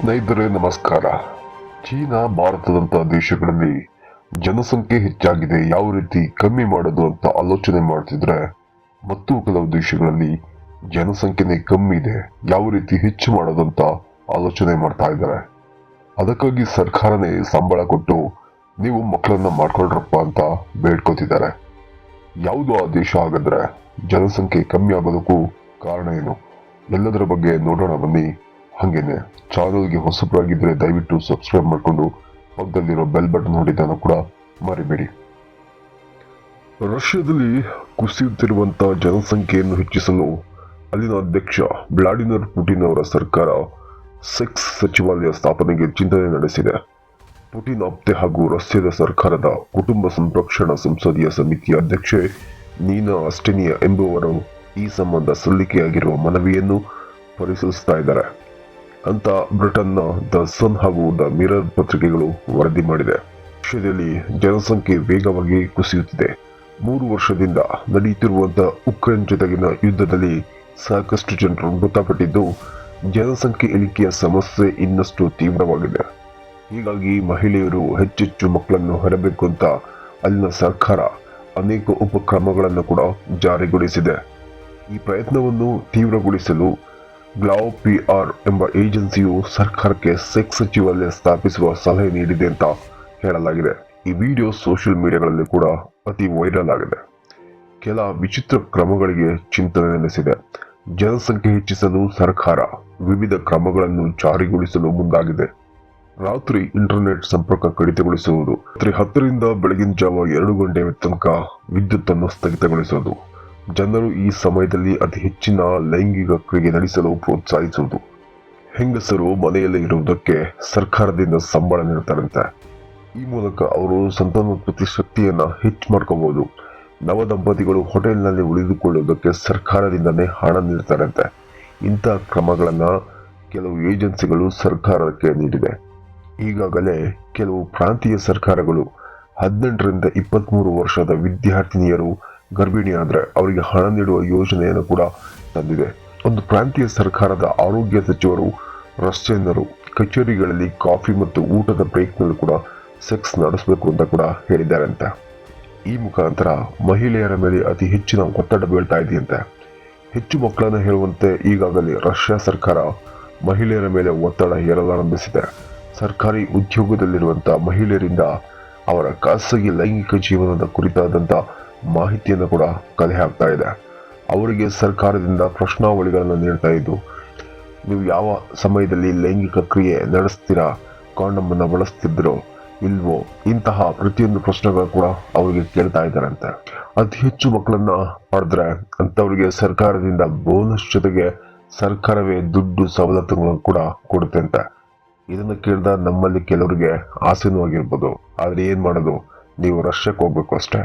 ಸ್ನೇಹಿತರೆ, ನಮಸ್ಕಾರ. ಚೀನಾ ಭಾರತದಂತ ದೇಶಗಳಲ್ಲಿ ಜನಸಂಖ್ಯೆ ಹೆಚ್ಚಾಗಿದೆ, ಯಾವ ರೀತಿ ಕಮ್ಮಿ ಮಾಡೋದು ಅಂತ ಆಲೋಚನೆ ಮಾಡ್ತಿದ್ರೆ, ಮತ್ತು ಕೆಲವು ದೇಶಗಳಲ್ಲಿ ಜನಸಂಖ್ಯೆ ಕಮ್ಮಿ ಇದೆ, ಯಾವ ರೀತಿ ಹೆಚ್ಚು ಮಾಡೋದು ಅಂತ ಆಲೋಚನೆ ಮಾಡ್ತಾ ಇದ್ದಾರೆ. ಅದಕ್ಕಾಗಿ ಸರ್ಕಾರನೇ ಸಂಬಳ ಕೊಟ್ಟು ನೀವು ಮಕ್ಕಳನ್ನ ಮಾಡ್ಕೊಳ್ರಪ್ಪ ಅಂತ ಬೇಡ್ಕೋತಿದ್ದಾರೆ. ಯಾವುದು ಆ ದೇಶ ಹಾಗಾದ್ರೆ ಜನಸಂಖ್ಯೆ ಕಮ್ಮಿ ಆಗೋದಕ್ಕೂ ಕಾರಣ ಏನು? ಎಲ್ಲದರ ಬಗ್ಗೆ ನೋಡೋಣ ಬನ್ನಿ. ಹಾಗೇನೆ ಚಾನಲ್ಗೆ ಹೊಸಬರಾಗಿದ್ದರೆ ದಯವಿಟ್ಟು ಸಬ್ಸ್ಕ್ರೈಬ್ ಮಾಡಿಕೊಂಡು ಪಕ್ಕದಲ್ಲಿರೋ ಬೆಲ್ ಬಟನ್ ಹೊಡಿತಾನು ಕೂಡ ಮರಿಬೇಡಿ. ರಷ್ಯಾದಲ್ಲಿ ಕುಸಿಯುತ್ತಿರುವಂಥ ಜನಸಂಖ್ಯೆಯನ್ನು ಹೆಚ್ಚಿಸಲು ಅಲ್ಲಿನ ಅಧ್ಯಕ್ಷ ವ್ಲಾಡಿಮಿರ್ ಪುಟಿನ್ ಅವರ ಸರ್ಕಾರ ಸೆಕ್ಸ್ ಸಚಿವಾಲಯ ಸ್ಥಾಪನೆಗೆ ಚಿಂತನೆ ನಡೆಸಿದೆ. ಪುಟಿನ್ ಆಪ್ತೆ ಹಾಗೂ ರಷ್ಯಾದ ಸರ್ಕಾರದ ಕುಟುಂಬ ಸಂರಕ್ಷಣಾ ಸಂಸದೀಯ ಸಮಿತಿಯ ಅಧ್ಯಕ್ಷೆ ನೀನಾ ಅಸ್ಟೆನಿಯಾ ಎಂಬುವರು ಈ ಸಂಬಂಧ ಸಲ್ಲಿಕೆಯಾಗಿರುವ ಮನವಿಯನ್ನು ಪರಿಶೀಲಿಸ್ತಾ ಇದ್ದಾರೆ. ಅಂತ ಬ್ರಿಟನ್ನ ದ ಸನ್ ಹಾಗೂ ದ ಮಿರರ್ ಪತ್ರಿಕೆಗಳು ವರದಿ ಮಾಡಿದೆ. ದೇಶದಲ್ಲಿ ಜನಸಂಖ್ಯೆ ವೇಗವಾಗಿ ಕುಸಿಯುತ್ತಿದೆ. ಮೂರು ವರ್ಷದಿಂದ ನಡೆಯುತ್ತಿರುವಂತಹ ಉಕ್ರೇನ್ ಜೊತೆಗಿನ ಯುದ್ಧದಲ್ಲಿ ಸಾಕಷ್ಟು ಜನರು ಮೃತಪಟ್ಟಿದ್ದು, ಜನಸಂಖ್ಯೆ ಇಳಿಕೆಯ ಸಮಸ್ಯೆ ಇನ್ನಷ್ಟು ತೀವ್ರವಾಗಿದೆ. ಹೀಗಾಗಿ ಮಹಿಳೆಯರು ಹೆಚ್ಚೆಚ್ಚು ಮಕ್ಕಳನ್ನು ಹೊರಬೇಕು ಅಂತ ಅಲ್ಲಿನ ಸರ್ಕಾರ ಅನೇಕ ಉಪಕ್ರಮಗಳನ್ನು ಕೂಡ ಜಾರಿಗೊಳಿಸಿದೆ. ಈ ಪ್ರಯತ್ನವನ್ನು ತೀವ್ರಗೊಳಿಸಲು ಗ್ಲಾವ್ ಪಿ ಆರ್ ಎಂಬ ಏಜೆನ್ಸಿಯು ಸರ್ಕಾರಕ್ಕೆ ಸೆಕ್ಸ್ ಸಚಿವಾಲಯ ಸ್ಥಾಪಿಸುವ ಸಲಹೆ ನೀಡಿದೆ ಅಂತ ಹೇಳಲಾಗಿದೆ. ಈ ವಿಡಿಯೋ ಸೋಷಿಯಲ್ ಮೀಡಿಯಾಗಳಲ್ಲಿ ಕೂಡ ಅತಿ ವೈರಲ್ ಆಗಿದೆ. ಕೆಲ ವಿಚಿತ್ರ ಕ್ರಮಗಳಿಗೆ ಚಿಂತನೆ ನೆಲೆಸಿದೆ. ಜನಸಂಖ್ಯೆ ಹೆಚ್ಚಿಸಲು ಸರ್ಕಾರ ವಿವಿಧ ಕ್ರಮಗಳನ್ನು ಜಾರಿಗೊಳಿಸಲು ಮುಂದಾಗಿದೆ. ರಾತ್ರಿ ಇಂಟರ್ನೆಟ್ ಸಂಪರ್ಕ ಕಡಿತಗೊಳಿಸುವುದು, ರಾತ್ರಿ ಹತ್ತರಿಂದ ಬೆಳಗಿನ ಜಾವ ಎರಡು ಗಂಟೆ ತನಕ ವಿದ್ಯುತ್ ಅನ್ನು ಸ್ಥಗಿತಗೊಳಿಸುವುದು ಜನರು ಈ ಸಮಯದಲ್ಲಿ ಅತಿ ಹೆಚ್ಚಿನ ಲೈಂಗಿಕ ಕ್ರಿಯೆ ನಡೆಸಲು ಪ್ರೋತ್ಸಾಹಿಸುವುದು. ಹೆಂಗಸರು ಮನೆಯಲ್ಲೇ ಇರುವುದಕ್ಕೆ ಸರ್ಕಾರದಿಂದ ಸಂಬಳ ನೀಡುತ್ತಾರಂತೆ. ಈ ಮೂಲಕ ಅವರು ಸಂತಾನೋತ್ಪತ್ತಿ ಶಕ್ತಿಯನ್ನು ಹೆಚ್ಚು ಮಾಡ್ಕೋಬಹುದು ನವ ದಂಪತಿಗಳು ಹೋಟೆಲ್ನಲ್ಲಿ ಉಳಿದುಕೊಳ್ಳುವುದಕ್ಕೆ ಸರ್ಕಾರದಿಂದನೇ ಹಣ ನೀಡುತ್ತಾರಂತೆ. ಇಂತಹ ಕ್ರಮಗಳನ್ನು ಕೆಲವು ಏಜೆನ್ಸಿಗಳು ಸರ್ಕಾರಕ್ಕೆ ನೀಡಿದೆ ಈಗಾಗಲೇ ಕೆಲವು ಪ್ರಾಂತೀಯ ಸರ್ಕಾರಗಳು ಹದಿನೆಂಟರಿಂದ ಇಪ್ಪತ್ತ್ಮೂರು ವರ್ಷದ ವಿದ್ಯಾರ್ಥಿನಿಯರು ಗರ್ಭಿಣಿಯಾದರೆ ಅವರಿಗೆ ಹಣ ನೀಡುವ ಯೋಜನೆಯನ್ನು ಕೂಡ ತಂದಿದೆ. ಒಂದು ಪ್ರಾಂತೀಯ ಸರ್ಕಾರದ ಆರೋಗ್ಯ ಸಚಿವರು ರಷ್ಯನ್ನರು ಕಚೇರಿಗಳಲ್ಲಿ ಕಾಫಿ ಮತ್ತು ಊಟದ ಬ್ರೇಕ್ನಲ್ಲಿ ಕೂಡ ಸೆಕ್ಸ್ ನಡೆಸಬೇಕು ಅಂತ ಕೂಡ ಹೇಳಿದ್ದಾರಂತೆ. ಈ ಮುಖಾಂತರ ಮಹಿಳೆಯರ ಮೇಲೆ ಅತಿ ಹೆಚ್ಚಿನ ಒತ್ತಡ ಬೀಳ್ತಾ ಇದೆಯಂತೆ. ಹೆಚ್ಚು ಮಕ್ಕಳನ್ನು ಹೇಳುವಂತೆ ಈಗಾಗಲೇ ರಷ್ಯಾ ಸರ್ಕಾರ ಮಹಿಳೆಯರ ಮೇಲೆ ಒತ್ತಡ ಹೇರಲಾರಂಭಿಸಿದೆ. ಸರ್ಕಾರಿ ಉದ್ಯೋಗದಲ್ಲಿರುವಂಥ ಮಹಿಳೆಯರಿಂದ ಅವರ ಖಾಸಗಿ ಲೈಂಗಿಕ ಜೀವನದ ಕುರಿತಾದಂಥ ಮಾಹಿತಿಯನ್ನು ಕೂಡ ಕಲೆ ಹಾಕ್ತಾ ಇದೆ. ಅವರಿಗೆ ಸರ್ಕಾರದಿಂದ ಪ್ರಶ್ನಾವಳಿಗಳನ್ನು ನೀಡ್ತಾ ಇದ್ದು, ನೀವು ಯಾವ ಸಮಯದಲ್ಲಿ ಲೈಂಗಿಕ ಕ್ರಿಯೆ ನಡೆಸ್ತೀರಾ ಕಾಂಡಮನ್ನು ಬಳಸ್ತಿದ್ರೋ, ಇಲ್ವೋ, ಇಂತಹ ಪ್ರತಿಯೊಂದು ಪ್ರಶ್ನೆಗಳು ಕೂಡ ಅವರಿಗೆ ಕೇಳ್ತಾ ಇದ್ದಾರಂತೆ. ಅತಿ ಹೆಚ್ಚು ಮಕ್ಕಳನ್ನ ಮಾಡಿದ್ರೆ ಅಂತವರಿಗೆ ಸರ್ಕಾರದಿಂದ ಬೋನಸ್ ಜೊತೆಗೆ ಸರ್ಕಾರವೇ ದುಡ್ಡು ಸವಲತ್ತುಗಳನ್ನು ಕೂಡ ಕೊಡುತ್ತೆ ಅಂತ ಇದನ್ನು ಕೇಳಿದ ನಮ್ಮಲ್ಲಿ ಕೆಲವರಿಗೆ ಆಸೆನೂ ಆಗಿರ್ಬೋದು. ಆದರೆ ಏನು ಮಾಡೋದು? ನೀವು ರಷ್ಯಕ್ಕೆ ಹೋಗ್ಬೇಕು ಅಷ್ಟೇ.